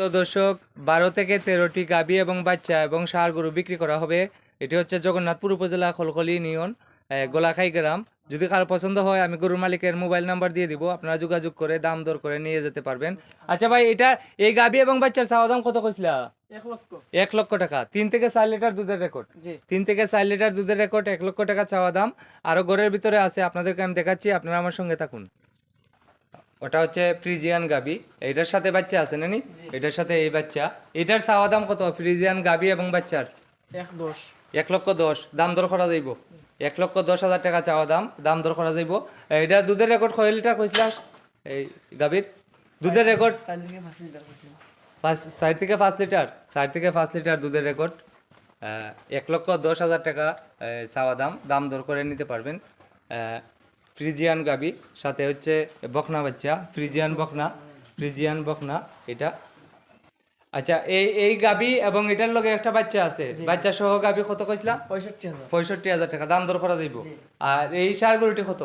তো দর্শক বারো থেকে তেরোটি গাবি এবং বাচ্চা এবং ষাঁড় গরু বিক্রি করা হবে। এটি হচ্ছে জগন্নাথপুর উপজেলা খলখলি ইউনিয়ন গোলাখাই গ্রাম। যদি কারও পছন্দ হয় আমি গরুর মালিকের মোবাইল নাম্বার দিয়ে দিব। আপনারা যোগাযোগ করে দাম দর করে নিয়ে যেতে পারবেন। আচ্ছা ভাই এটা এই গাবি এবং বাচ্চার চাওয়া দাম কত কইছিলা? এক লক্ষ। টাকা। তিন থেকে চার লিটার দুধের রেকর্ড। তিন থেকে চার লিটার দুধের রেকর্ড এক লক্ষ টাকা চাওয়া দাম। আরও ঘরের ভিতরে আছে আপনাদেরকে আমি দেখাচ্ছি। আপনারা আমার সঙ্গে থাকুন। ওটা হচ্ছে ফ্রিজিয়ান গাবি। এটার সাথে বাচ্চা আছে নানি? এটার সাথে এই বাচ্চা। এটার চাওয়া দাম কত? ফ্রিজিয়ান গাবি এবং বাচ্চার? এক দশ। এক লক্ষ দশ। দাম দর করা যাইব? এক লক্ষ দশ হাজার টাকা চাওয়া দাম। দাম দর করা যাইব? এটা দুধের রেকর্ড কয় লিটার কইছিলাস? এই গাবির? দুধের রেকর্ড? চার থেকে পাঁচ লিটার করছিলাম থেকে পাঁচ লিটার? ষাট থেকে পাঁচ লিটার দুধের রেকর্ড। এক লক্ষ দশ হাজার টাকা চাওয়া দাম। দাম দর করে নিতে পারবেন। ফ্রিজিয়ান গাবি সাথে হচ্ছে বকনা বাচ্চা ফ্রিজিয়ান বকনা ফ্রিজিয়ান বকনা এটা। আচ্ছা এই এই গাবি এবং এটার লগে একটা বাচ্চা আছে। বাচ্চা সহ গাবি কত কইছিলা? পঁয়ষট্টি হাজার। টাকা দাম দর করা যাইব। আর এই সার গরুটি কত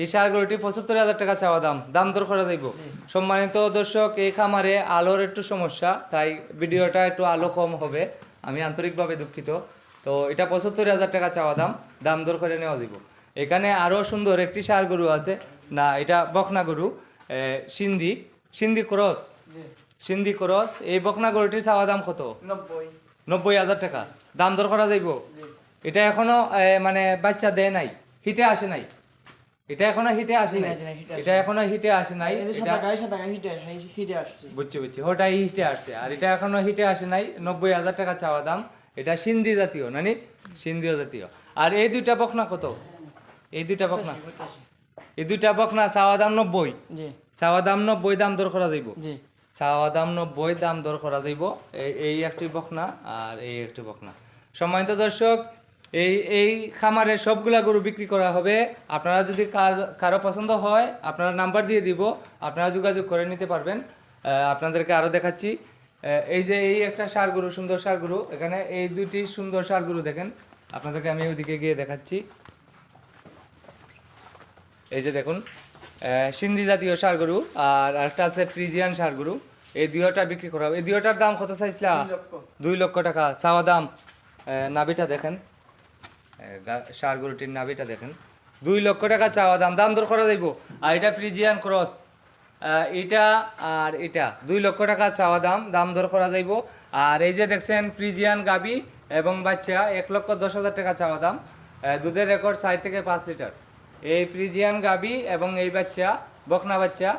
এই সার গরুটি পঁচাত্তর হাজার টাকা চাওয়া দাম দাম দর করা যাইব। সম্মানিত দর্শক এই খামারে আলোর একটু সমস্যা তাই ভিডিওটা একটু আলো কম হবে। আমি আন্তরিকভাবে দুঃখিত। তো এটা পঁচাত্তর হাজার টাকা চাওয়া দাম দাম দর করে নেওয়া যাব এখানে আরও সুন্দর একটি সার গরু আছে। না এটা বকনা গরু সিন্ধি সিন্ধি ক্রস। সিন্ধি ক্রস এই বকনা গরুটির চাওয়া দাম কত? নব্বই। হাজার টাকা। দাম দর করা যাইব? এটা এখনও মানে বাচ্চা দেয় নাই হিটে আসে নাই। এটা এখনও হিটে আসে নাই। এটা এখনও হিটে আসে নাই। বুঝছি বুঝছি। ওটাই হিটে আসছে আর এটা এখনও হিটে আসে নাই নব্বই হাজার টাকা চাওয়া দাম। এটা সিন্ধি জাতীয় নানি সিন্ধীয় জাতীয়। আর এই দুইটা বকনা কত? এই দুইটা বকনা। এই দুইটা বকনা চাওয়া দাম নব্বই। জি। চাওয়া দাম নব্বই দাম দর করা যাইব। জি। চাওয়া দাম নব্বই দাম দর করা যাইব। এই- এই একটি বকনা আর এই একটি বকনা। সম্মানিত দর্শক এই এই খামারে সবগুলা গরু বিক্রি করা হবে। আপনারা যদি কার- পছন্দ হয় আপনারা নাম্বার দিয়ে দিব। আপনারা যোগাযোগ করে নিতে পারবেন। আপনাদেরকে আরও দেখাচ্ছি। এই যে এই একটা সার গরু সুন্দর সার গরু। এখানে এই দুটি সুন্দর সার গরু দেখেন। আপনাদেরকে আমি ওইদিকে গিয়ে দেখাচ্ছি। এই যে দেখুন সিন্ধি জাতীয় সার গরু আর একটা আছে ফ্রিজিয়ান সার গরু। এই দুইটা বিক্রি করা হবে। এই দুইটার দাম কত চাইছিলা দুই লক্ষ। টাকা। চাওয়া দাম নাবিটা দেখেন। গা- গরুটির নাভিটা দেখেন। দুই লক্ষ টাকা চাওয়া দাম। দাম দর করা যাইব। আর এটা ফ্রিজিয়ান ক্রস। এটা আর এটা। দুই লক্ষ টাকা চাওয়া দাম। দাম দর করা যাইব। আর এই যে দেখছেন ফ্রিজিয়ান গাবি এবং বাচ্চা এক লক্ষ দশ হাজার টাকা চাওয়া দাম। দুধের রেকর্ড চার থেকে পাঁচ লিটার। এই ফ্রিজিয়ান গাবি এবং এই বাচ্চা বকনা বাচ্চা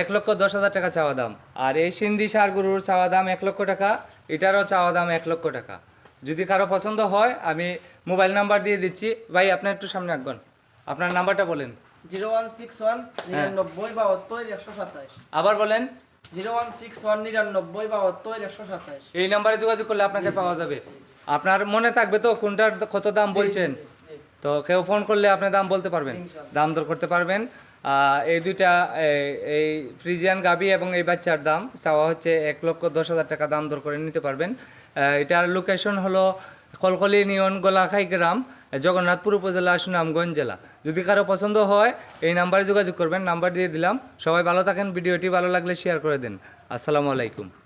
এক লক্ষ দশ হাজার টাকা চাওয়া দাম। আর এই সিন্ধি সার গরুর চাওয়া দাম এক লক্ষ টাকা এটারও চাওয়া দাম এক লক্ষ টাকা। যদি কারও পছন্দ হয় আমি মোবাইল নাম্বার দিয়ে দিচ্ছি। ভাই আপনার একটু সামনে আঁকবেন আপনার নাম্বারটা বলেন। জিরো ওয়ান সিক্স ওয়ান নিরানব্বই বাহাত্তর একশো সাতাশ। আবার বলেন। জিরো ওয়ান সিক্স ওয়ান নিরানব্বই বাহাত্তর একশো সাতাশ। এই নাম্বারে যোগাযোগ করলে আপনাকে পাওয়া যাবে। আপনার মনে থাকবে তো কোনটার কত দাম বলছেন? তো কেউ ফোন করলে আপনি দাম বলতে পারবেন। দাম দর করতে পারবেন। এই দুইটা এই- ফ্রিজিয়ান গাবি এবং এই বাচ্চার দাম চাওয়া হচ্ছে এক লক্ষ দশ হাজার টাকা দাম দর করে নিতে পারবেন। এটার লোকেশন হলো কলকলি নিয়ন গোলাখাই গ্রাম জগন্নাথপুর উপজেলা সুনামগঞ্জ জেলা। যদি কারও পছন্দ হয় এই নাম্বারে যোগাযোগ করবেন। নাম্বার দিয়ে দিলাম। সবাই ভালো থাকেন। ভিডিওটি ভালো লাগলে শেয়ার করে দিন। আসসালামু আলাইকুম।